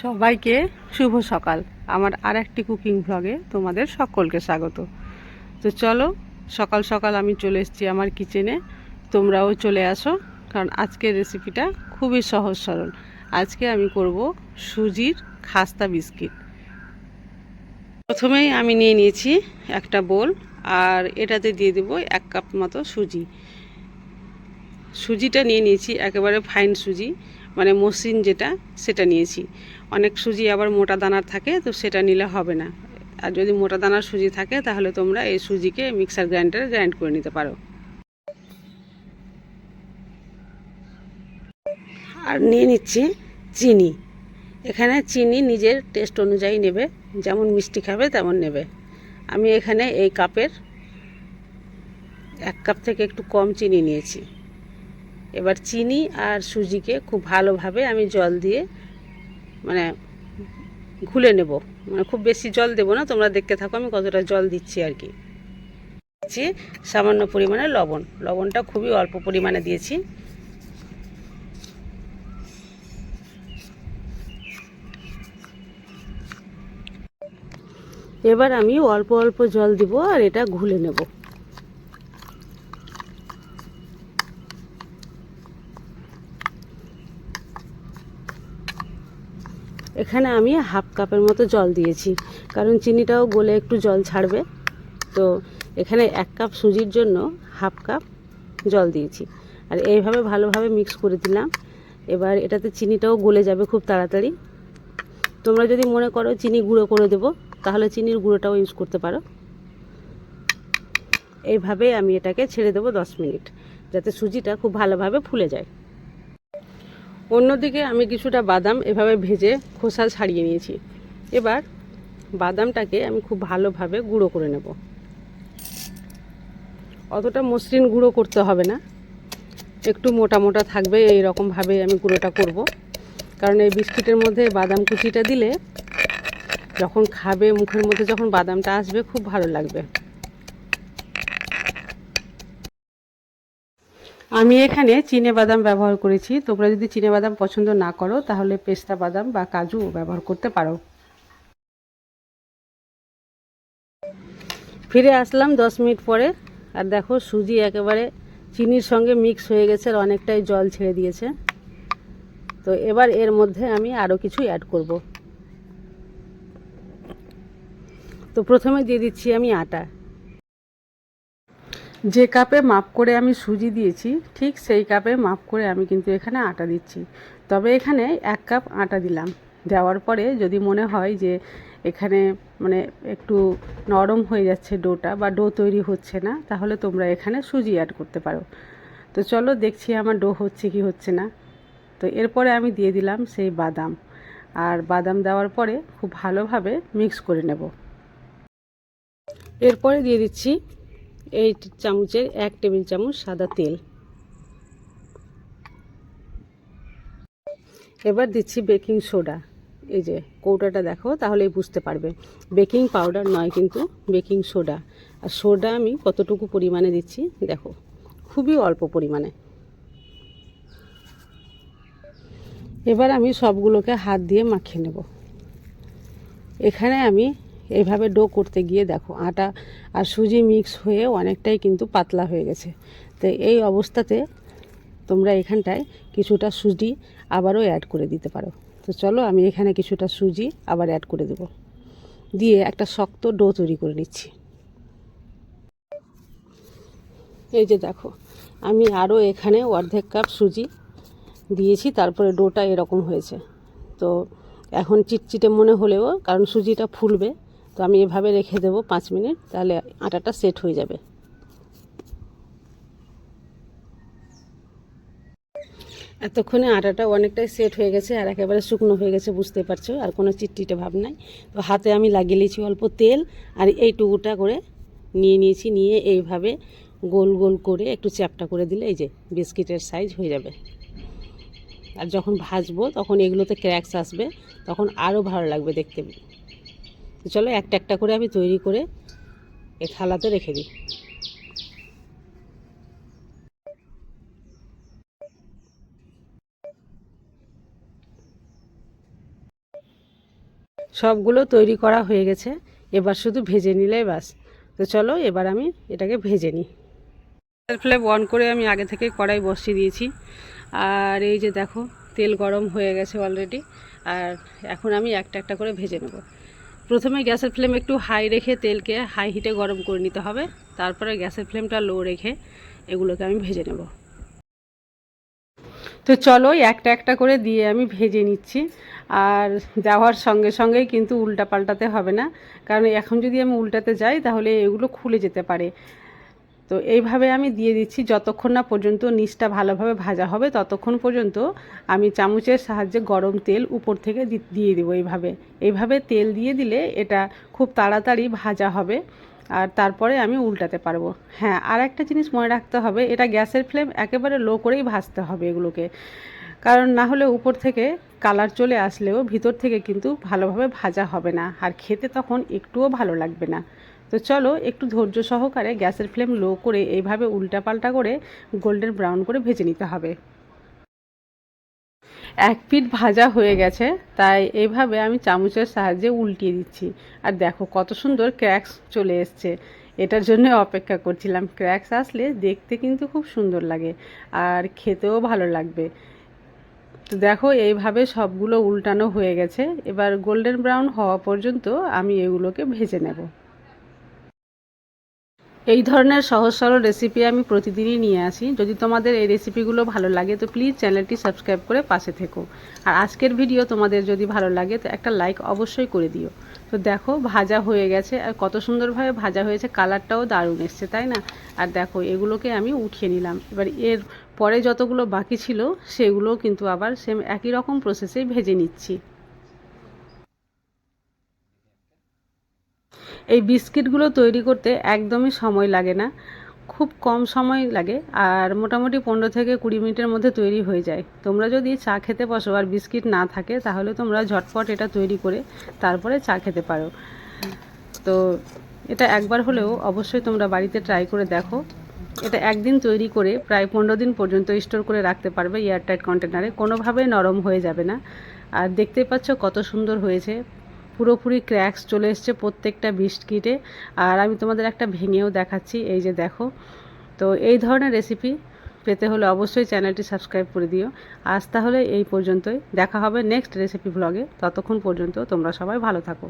সবাইকে শুভ সকাল। আমার আর একটি কুকিং ভ্লগে তোমাদের সকলকে স্বাগত। তো চলো, সকাল সকাল আমি চলে এসেছি আমার কিচেনে তোমরাও চলে আসো, কারণ আজকের রেসিপিটা খুবই সহজ সরল। আজকে আমি করব সুজির খাস্তা বিস্কিট। প্রথমেই আমি নিয়ে নিয়েছি একটা বোল, আর এটাতে দিয়ে দেবো এক কাপ মতো সুজি। সুজিটা নিয়ে নিয়েছি একেবারে ফাইন সুজি। মানে মসৃণ যেটা, সেটা নিয়েছি। অনেক সুজি আবার মোটা দানার থাকে, তো সেটা নিলে হবে না। আর যদি মোটা দানার সুজি থাকে, তাহলে তোমরা এই সুজিকে মিক্সার গ্রাইন্ডারে গ্রাইন্ড করে নিতে পারো। আর নিয়ে নিচ্ছি চিনি। এখানে চিনি নিজের টেস্ট অনুযায়ী নেবে, যেমন মিষ্টি খাবে তেমন নেবে। আমি এখানে এই কাপের এক কাপ থেকে একটু কম চিনি নিয়েছি। এবার চিনি আর সুজিকে খুব ভালোভাবে আমি জল দিয়ে মানে ঘুলে নেব। মানে খুব বেশি জল দেবো না, তোমরা দেখতে থাকো আমি কতটা জল দিচ্ছি আর কি। দিচ্ছি সামান্য পরিমাণে লবণ। লবণটা খুবই অল্প পরিমাণে দিয়েছি। এবার আমি অল্প অল্প জল দিব আর এটা ঘুলে নেব। এখানে আমি হাফ কাপের মতো জল দিয়েছি। কারণ চিনিটাও গলে একটু জল ছাড়বে। তো এখানে এক কাপ সুজির জন্য হাফ কাপ জল দিয়েছি। আর এইভাবে ভালোভাবে মিক্স করে দিলাম। এবার এটাতে চিনিটাও গলে যাবে খুব তাড়াতাড়ি। তোমরা যদি মনে করো চিনি গুঁড়ো করে দেবো, তাহলে চিনির গুঁড়োটাও ইউজ করতে পারো। এইভাবে আমি এটাকে ছেড়ে দেবো দশ মিনিট, যাতে সুজিটা খুব ভালোভাবে ফুলে যায়। অন্যদিকে আমি কিছুটা বাদাম এভাবে ভেজে খোসা ছাড়িয়ে নিয়েছি। এবার বাদামটাকে আমি খুব ভালোভাবে গুঁড়ো করে নেব। অতটা মসৃণ গুঁড়ো করতে হবে না। একটু মোটা মোটা থাকবে, এই রকমভাবে আমি গুঁড়োটা করব। কারণ এই বিস্কিটের মধ্যে বাদাম কুচিটা দিলে যখন খাবে, মুখের মধ্যে যখন বাদামটা আসবে, খুব ভালো লাগবে। আমি এখানে চিনে বাদাম ব্যবহার করেছি। তোমরা যদি চিনে বাদাম পছন্দ না করো, তাহলে পেস্তা বাদাম বা কাজু ব্যবহার করতে পারো। ফিরে আসলাম দশ মিনিট পরে। আর দেখো, সুজি একেবারে চিনির সঙ্গে মিক্স হয়ে গেছে আর অনেকটাই জল ছেড়ে দিয়েছে। তো এবার এর মধ্যে আমি আরও কিছু অ্যাড করব। তো প্রথমে দিয়ে দিচ্ছি আমি আটা। যে কাপে মাপ করে আমি সুজি দিয়েছি, ঠিক সেই কাপে মাপ করে আমি কিন্তু এখানে আটা দিচ্ছি। তবে এখানে এক কাপ আটা দিলাম। দেওয়ার পরে যদি মনে হয় যে এখানে মানে একটু নরম হয়ে যাচ্ছে ডোটা বা ডো তৈরি হচ্ছে না, তাহলে তোমরা এখানে সুজি অ্যাড করতে পারো। তো চলো দেখছি আমার ডো হচ্ছে কি হচ্ছে না। তো এরপরে আমি দিয়ে দিলাম সেই বাদাম। আর বাদাম দেওয়ার পরে খুব ভালোভাবে মিক্স করে নেব। এরপরে দিয়ে দিচ্ছি এই চামচের এক টেবিল চামচ সাদা তেল। এবার দিচ্ছি বেকিং সোডা। এই যে কৌটাটা দেখো, তাহলেই বুঝতে পারবে। বেকিং পাউডার নয় কিন্তু বেকিং সোডা। আর সোডা আমি কতটুকু পরিমাণে দিচ্ছি দেখো, খুবই অল্প পরিমাণে। এবার আমি সবগুলোকে হাত দিয়ে মাখিয়ে নেব। এখানে আমি এইভাবে ডো করতে গিয়ে দেখো আটা আর সুজি মিক্স হয়ে অনেকটাই কিন্তু পাতলা হয়ে গেছে। তো এই অবস্থাতে তোমরা এখানটায় কিছুটা সুজি আবারও অ্যাড করে দিতে পারো। তো চলো আমি এখানে কিছুটা সুজি আবার অ্যাড করে দেব। দিয়ে একটা শক্ত ডো তৈরি করে নিচ্ছি। এই যে দেখো, আমি আরও এখানে অর্ধেক কাপ সুজি দিয়েছি, তারপরে ডোটা এরকম হয়েছে। তো এখন চিটচিটে মনে হলেও, কারণ সুজিটা ফুলবে তো আমি এভাবে রেখে দেবো পাঁচ মিনিট, তাহলে আটাটা সেট হয়ে যাবে। এতক্ষণে আটাটা অনেকটাই সেট হয়ে গেছে আর একেবারে শুকনো হয়ে গেছে, বুঝতে পারছ? আর কোনো চিটচিটে ভাব নাই। তো হাতে আমি লাগিয়ে নিয়েছি অল্প তেল, আর এই টুকুটা করে নিয়ে নিয়েছি, নিয়ে এইভাবে গোল গোল করে একটু চ্যাপটা করে দিলে এই যে বিস্কিটের সাইজ হয়ে যাবে। আর যখন ভাজবো, তখন এগুলোতে ক্র্যাকস আসবে, তখন আরও ভালো লাগবে দেখতে। তো চলো একটা একটা করে আমি তৈরি করে এ থালাতে রেখে দিই। সবগুলো তৈরি করা হয়ে গেছে, এবার শুধু ভেজে নিলেই বাস তো চলো এবার আমি এটাকে ভেজে নিই। ফ্লেম অন করে আমি আগে থেকে কড়াই বসিয়ে দিয়েছি। আর এই যে দেখো, তেল গরম হয়ে গেছে অলরেডি আর এখন আমি একটা একটা করে ভেজে নেব। প্রথমে গ্যাসের ফ্লেম একটু হাই রেখে তেলকে হাই হিটে গরম করে নিতে হবে। তারপরে গ্যাসের ফ্লেমটা লো রেখে এগুলোকে আমি ভেজে নেব। তো চলো একটা একটা করে দিয়ে আমি ভেজে নিচ্ছি। আর যাওয়ার সঙ্গে সঙ্গেই কিন্তু উল্টা পাল্টাতে হবে না। কারণ এখন যদি আমি উল্টাতে যাই, তাহলে এগুলো খুলে যেতে পারে। তো এইভাবে আমি দিয়ে দিচ্ছি, যতক্ষণ না পর্যন্ত নিচটা ভালোভাবে ভাজা হবে ততক্ষণ পর্যন্ত আমি চামচের সাহায্যে গরম তেল উপর থেকে দিয়ে দেবো এইভাবে। এইভাবে তেল দিয়ে দিলে এটা খুব তাড়াতাড়ি ভাজা হবে আর তারপরে আমি উল্টাতে পারব। হ্যাঁ আর একটা জিনিস মনে রাখতে হবে, এটা গ্যাসের ফ্লেম একেবারে লো করেই ভাজতে হবে এগুলোকে। কারণ না হলে উপর থেকে কালার চলে আসলেও ভিতর থেকে কিন্তু ভালোভাবে ভাজা হবে না। আর খেতে তখন একটুও ভালো লাগবে না। তো চলো একটু ধৈর্য সহকারে গ্যাসের ফ্লেম লো করে এইভাবে উল্টাপাল্টা করে গোল্ডেন ব্রাউন করে ভেজে নিতে হবে। এক পিঠ ভাজা হয়ে গেছে, তাই এইভাবে আমি চামচের সাহায্যে উল্টিয়ে দিচ্ছি। আর দেখো কত সুন্দর ক্র্যাক্স চলে এসছে। এটার জন্য অপেক্ষা করছিলাম। ক্র্যাক্স আসলে দেখতে কিন্তু খুব সুন্দর লাগে আর খেতেও ভালো লাগবে। তো দেখো এইভাবে সবগুলো উল্টানো হয়ে গেছে। এবার গোল্ডেন ব্রাউন হওয়া পর্যন্ত আমি এগুলোকে ভেজে নেব। এই ধরনের সহজ সরল রেসিপি আমি প্রতিদিনই নিয়ে আসি। যদি তোমাদের এই রেসিপিগুলো ভালো লাগে, তো প্লিজ চ্যানেলটি সাবস্ক্রাইব করে পাশে থেকো। আর আজকের ভিডিও তোমাদের যদি ভালো লাগে, তো একটা লাইক অবশ্যই করে দিও। তো দেখো, ভাজা হয়ে গেছে। আর কত সুন্দরভাবে ভাজা হয়েছে কালারটাও দারুণ এসছে, তাই না? আর দেখো, এগুলোকে আমি উঠিয়ে নিলাম। এবার এর পরে যতগুলো বাকি ছিল, সেগুলোও কিন্তু আবার সেম একই রকম প্রসেসেই ভেজে নিচ্ছি। এই বিস্কিটগুলো তৈরি করতে একদমই সময় লাগে না। খুব কম সময় লাগে আর মোটামুটি পনেরো থেকে কুড়ি মিনিটের মধ্যে তৈরি হয়ে যায়। তোমরা যদি চা খেতে বসো আর বিস্কিট না থাকে, তাহলে তোমরা ঝটপট এটা তৈরি করে তারপরে চা খেতে পারো। তো এটা একবার হলেও অবশ্যই তোমরা বাড়িতে ট্রাই করে দেখো। এটা একদিন তৈরি করে প্রায় পনেরো দিন পর্যন্ত স্টোর করে রাখতে পারবে এয়ারটাইট কন্টেনারে কোনোভাবে নরম হয়ে যাবে না। আর দেখতে পাচ্ছ কত সুন্দর হয়েছে। পুরোপুরি ক্র্যাক্স চলে এসছে প্রত্যেকটা বিস্কিটে। আর আমি তোমাদের একটা ভেঙেও দেখাচ্ছি, এই যে দেখো। তো এই ধরনের রেসিপি পেতে হলে অবশ্যই চ্যানেলটি সাবস্ক্রাইব করে দিও। আজ তাহলে এই পর্যন্তই। দেখা হবে নেক্সট রেসিপি ব্লগে ততক্ষণ পর্যন্ত তোমরা সবাই ভালো থাকো।